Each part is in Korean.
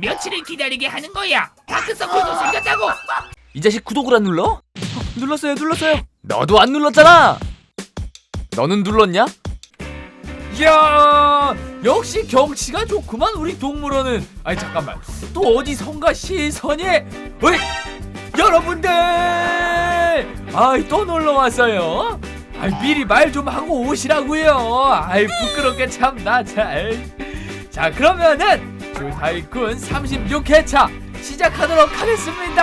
며칠을 기다리게 하는 거야. 다크서클도 생겼다고. 이 자식 구독을 안 눌러? 어, 눌렀어요 눌렀어요. 너도 안 눌렀잖아. 너는 눌렀냐? 이야 역시 경치가 좋구만 우리 동물원은. 아니 잠깐만. 또 어디선가 시선이? 어이 여러분들! 아이 또 놀러 왔어요. 아이 미리 말 좀 하고 오시라고요. 아이 부끄럽게 참나 잘 자 그러면은 주타이쿤 36회차 시작하도록 하겠습니다.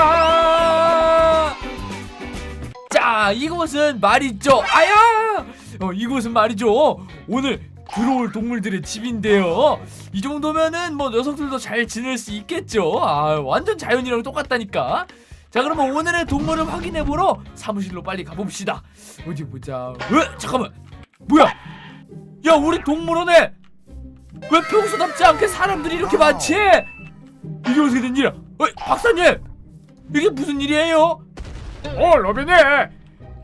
자 이곳은 말이죠. 아야! 어, 이곳은 말이죠. 오늘 들어올 동물들의 집인데요. 이 정도면은 뭐 녀석들도 잘 지낼 수 있겠죠. 아 완전 자연이랑 똑같다니까. 자 그러면 오늘의 동물을 확인해 보러 사무실로 빨리 가봅시다. 어디 보자. 왜 잠깐만. 뭐야? 야 우리 동물원에 왜 평소답지 않게 사람들이 이렇게 많지? 이게 어떻게 된 일이야? 어 박사님! 이게 무슨 일이에요? 어 로빈이!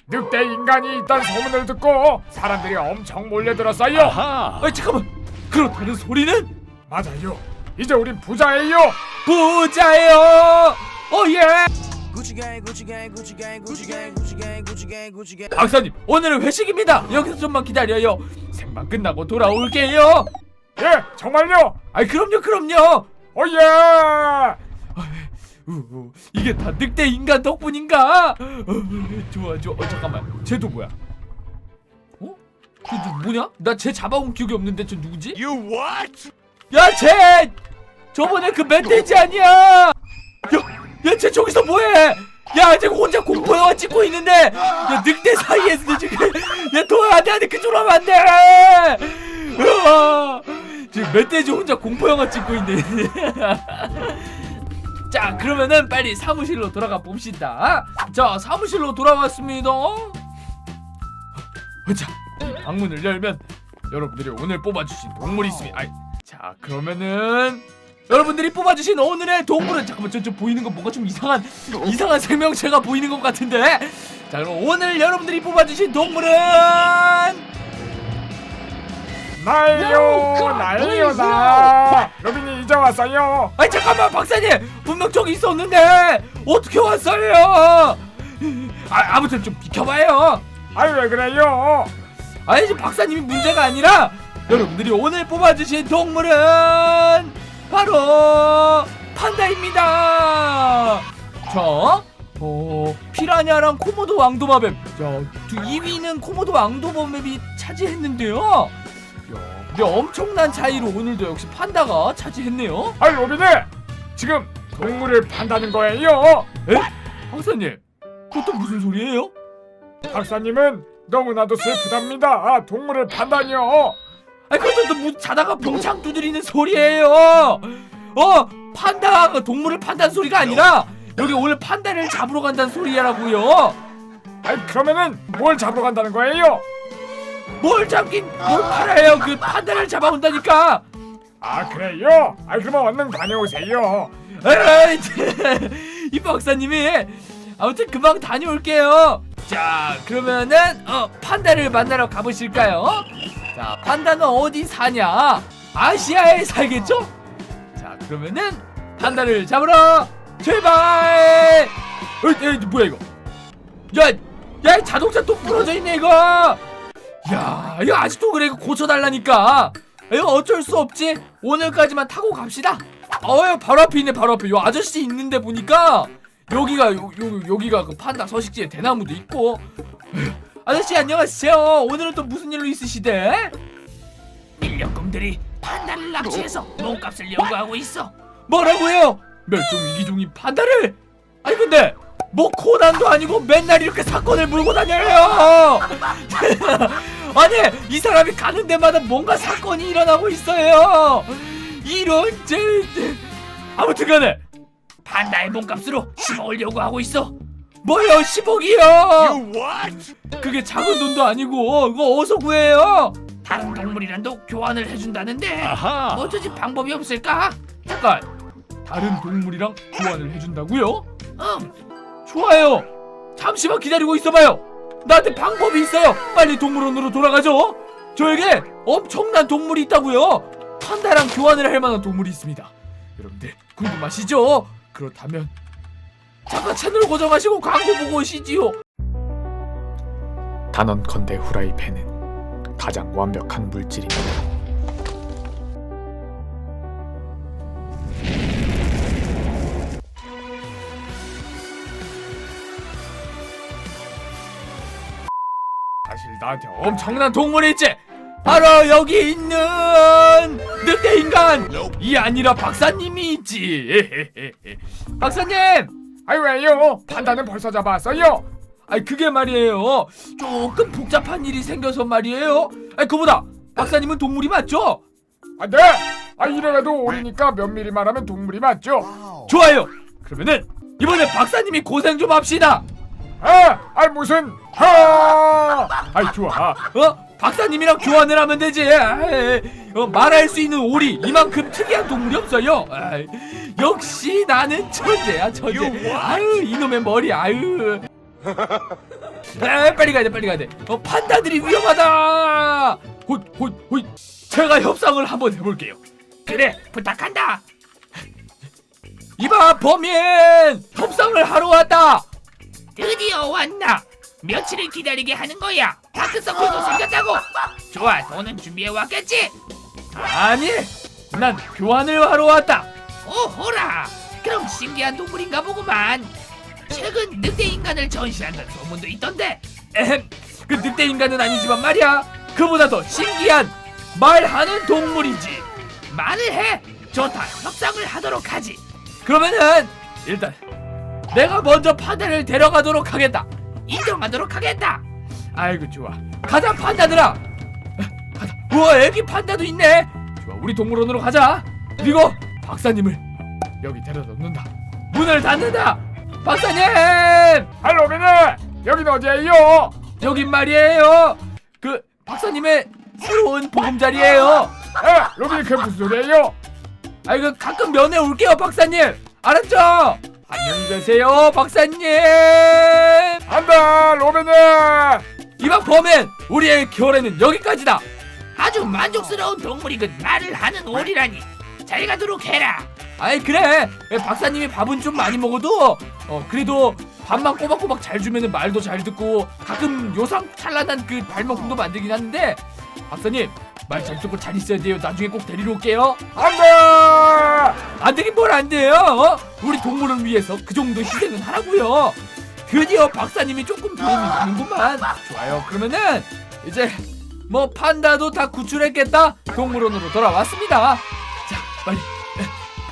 늑대 인간이 있다는 소문을 듣고 사람들이 엄청 몰려들었어요. 아 잠깐만. 그렇다는 소리는? 맞아요. 이제 우린 부자예요. 부자예요! 어예. 박사님 오늘은 회식입니다. 여기서 좀만 기다려요. 생방 끝나고 돌아올게요 예 정말요? 아이 그럼요 그럼요. 오예. 우, 우, 이게 다 늑대 인간 덕분인가? 어, 좋아 좋아. 어, 잠깐만. 쟤도 뭐야? 어? 쟤 누- 뭐냐? 나 쟤 잡아온 기억이 없는데 저 누구지? You what? 야 쟤! 저번에 그 멧돼지 아니야! 야 야 쟤 저기서 뭐해? 야 쟤 혼자 공포 영화 찍고 있는데 야 늑대 사이에서 지금 야 도와야 돼 안 돼 그쪽으로 하면 안 돼! 으아 지금 멧돼지 혼자 공포 영화 찍고 있네. 자 그러면은 빨리 사무실로 돌아가 봅시다. 자 사무실로 돌아왔습니다. 자 방문을 열면 여러분들이 오늘 뽑아주신 동물이 있습니다. 아이, 자 그러면은 여러분들이 뽑아주신 오늘의 동물은 잠깐만 저, 저 보이는 거 뭔가 좀 이상한 이상한 생명체가 보이는 것 같은데. 자 그럼 오늘 여러분들이 뽑아주신 동물은 나예요 나예요다 로빈이 이제 왔어요. 아니 잠깐만 박사님! 분명 저기 있었는데! 어떻게 왔어요? 아, 아무튼 좀 비켜봐요. 아유 왜 그래요? 아니 지금 박사님이 문제가 아니라 여러분들이 오늘 뽑아주신 동물은 바로 판다입니다. 자, 어, 피라냐랑 코모도 왕도마뱀. 자, 두 2위는 코모도 왕도마뱀이 차지했는데요. 야, 근데 엄청난 차이로 오늘도 역시 판다가 차지했네요. 아유 로빈이 지금 동물을 판다는 거예요 에? 박사님, 그것도 무슨 소리예요? 박사님은 너무나도 슬프답니다 아, 동물을 판다니요 아니 그것도 또뭐 자다가 병창 두드리는 소리예요. 어 판다가 동물을 판다는 소리가 아니라 여기 오늘 판다를 잡으러 간다는 소리라고요. 아니 그러면은 뭘 잡으러 간다는 거예요 뭘 잡긴 뭘 팔아요? 그 판다를 잡아온다니까. 아 그래요 아 그러면 얼른 다녀오세요 에이, 이 박사님이 아무튼 금방 다녀올게요. 자 그러면은 어 판다를 만나러 가보실까요? 자 판다는 어디 사냐? 아시아에 살겠죠? 자 그러면은 판다를 잡으러 출발! 에이, 에이 뭐야 이거? 야, 야이 자동차 또 부러져 있네 이거. 야, 이거 아직도 그래 이거 고쳐달라니까. 이거 어쩔 수 없지. 오늘까지만 타고 갑시다. 어여 바로 앞에 있네 바로 앞에 요 아저씨 있는데 보니까 여기가 요, 요 여기가 그 판다 서식지에 대나무도 있고 아저씨 안녕하세요 오늘은 또 무슨 일로 있으시대 인력공들이 판다를 납치해서 몸값을 요구하고 있어. 뭐라고요 멸종 위기종이 판다를 아니 근데 뭐 코난도 아니고 맨날 이렇게 사건을 물고 다녀요 아니 이 사람이 가는 데마다 뭔가 사건이 일어나고 있어요 이런 제 아무튼간에 판다의 몸값으로 10억을 요구하고 있어. 뭐요 10억이요 그게 작은 돈도 아니고 이거 어디서 구해요 다른 동물이랑도 교환을 해준다는데 어쩌지 방법이 없을까? 잠깐 다른 동물이랑 교환을 해준다고요? 응. 좋아요 잠시만 기다리고 있어봐요 나한테 방법이 있어요 빨리 동물원으로 돌아가죠 저에게 엄청난 동물이 있다고요 판다랑 교환을 할 만한 동물이 있습니다 여러분들 궁금하시죠? 그렇다면 잠깐 채널 고정하시고 광고 보고 오시지요. 단언컨대 후라이팬은 가장 완벽한 물질입니다. 나한테 엄청난 동물이 있지. 바로 여기 있는 늑대 인간. 이 아니라 박사님이 있지. 박사님. 아이 왜요? 판다는 벌써 잡았어요. 아이 그게 말이에요. 조금 복잡한 일이 생겨서 말이에요. 아이 그보다 박사님은 동물이 맞죠? 아 네. 아 이래도 오리니까 면밀히 말하면 동물이 맞죠. 좋아요. 그러면은 이번에 박사님이 고생 좀 합시다. 아, 아 무슨 하? 아이 좋아. 어? 박사님이랑 교환을 하면 되지. 아이, 어, 말할 수 있는 오리 이만큼 특이한 동물이 없어요. 아이, 역시 나는 천재야 천재. 아유 이놈의 머리 아유. 아, 빨리 가야 돼 빨리 가야 돼. 어, 판다들이 위험하다. 헛헛헛. 제가 협상을 한번 해볼게요. 그래 부탁한다 이봐 범인 협상을 하러 왔다. 드디어 왔나? 며칠을 기다리게 하는 거야. 다크서클도 생겼다고. 좋아 돈은 준비해 왔겠지? 아니 난 교환을 하러 왔다. 오호라. 그럼 신기한 동물인가 보구만. 최근 늑대 인간을 전시한다는 소문도 있던데. 에헴, 그 늑대 인간은 아니지만 말이야. 그보다 더 신기한 말하는 동물이지. 말을 해. 좋다. 협상을 하도록 하지. 그러면은 일단 내가 먼저 판다를 데려가도록 하겠다. 인정하도록 하겠다 아이고 좋아. 가자 판다들아. 가자. 우와 애기 판다도 있네. 좋아 우리 동물원으로 가자. 그리고 박사님을 여기 데려다 놓는다. 문을 닫는다. 박사님 아 로빈이 여긴 어디예요? 여긴 말이에요. 그 박사님의 새로운 보금자리예요. 에 로빈이 그게 무슨 소리예요? 아이고 가끔 면회 올게요 박사님 알았죠? 안녕히 계세요 박사님! 안다 로빈이. 이방 범인 우리의 결례는 여기까지다! 아주 만족스러운 동물이군 말을 하는 오리라니! 잘 가도록 해라! 아이 그래! 박사님이 밥은 좀 많이 먹어도 어 그래도 밥만 꼬박꼬박 잘 주면은 말도 잘 듣고 가끔 요상 찬란한 그 발명품도 만들긴 하는데 박사님 말잘 듣고 잘 있어야 돼요. 나중에 꼭 데리러 올게요. 안다. 안 되긴 뭘 안 돼요? 어? 우리 동물을 위해서 그 정도 희생은 하라고요. 드디어 박사님이 조금 도움이 되는구만. 좋아요. 그러면은 이제 뭐 판다도 다 구출했겠다? 동물원으로 돌아왔습니다. 자 빨리. 에,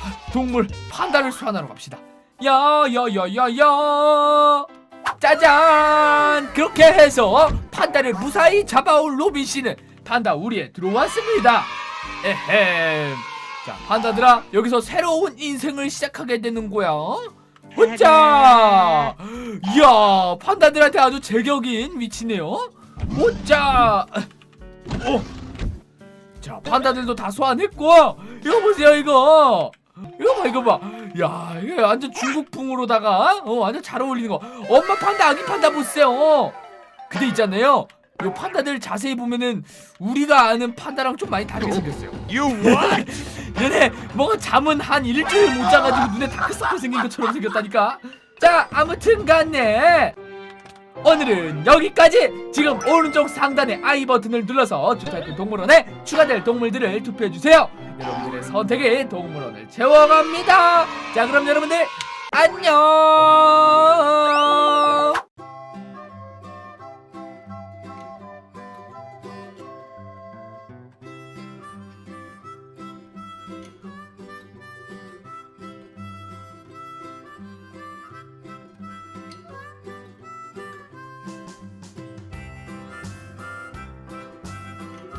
파- 동물 판다를 수환하러 갑시다. 야야야야야. 짜잔! 그렇게 해서 판다를 무사히 잡아올 로빈 씨는 판다 우리에 들어왔습니다. 에헴. 자 판다들아 여기서 새로운 인생을 시작하게 되는 거야. 호짜 이야 판다들한테 아주 제격인 위치네요. 호짜 오. 자 판다들도 다 소환했고. 이거 보세요 이거. 이거 봐 이거 봐 야 이게 완전 중국풍으로다가 어 완전 잘 어울리는 거. 엄마 판다 아기 판다 보세요. 근데 있잖아요 요 판다들 자세히 보면은 우리가 아는 판다랑 좀 많이 다르게 생겼어요. 얘네 뭔가 잠은 한 일주일 못 자가지고 눈에 다크서클 생긴 것처럼 생겼다니까. 자 아무튼 간에 오늘은 여기까지. 지금 오른쪽 상단의 I 버튼을 눌러서 주타이프 동물원에 추가될 동물들을 투표해주세요. 여러분들의 선택이 동물원을 채워갑니다. 자 그럼 여러분들 안녕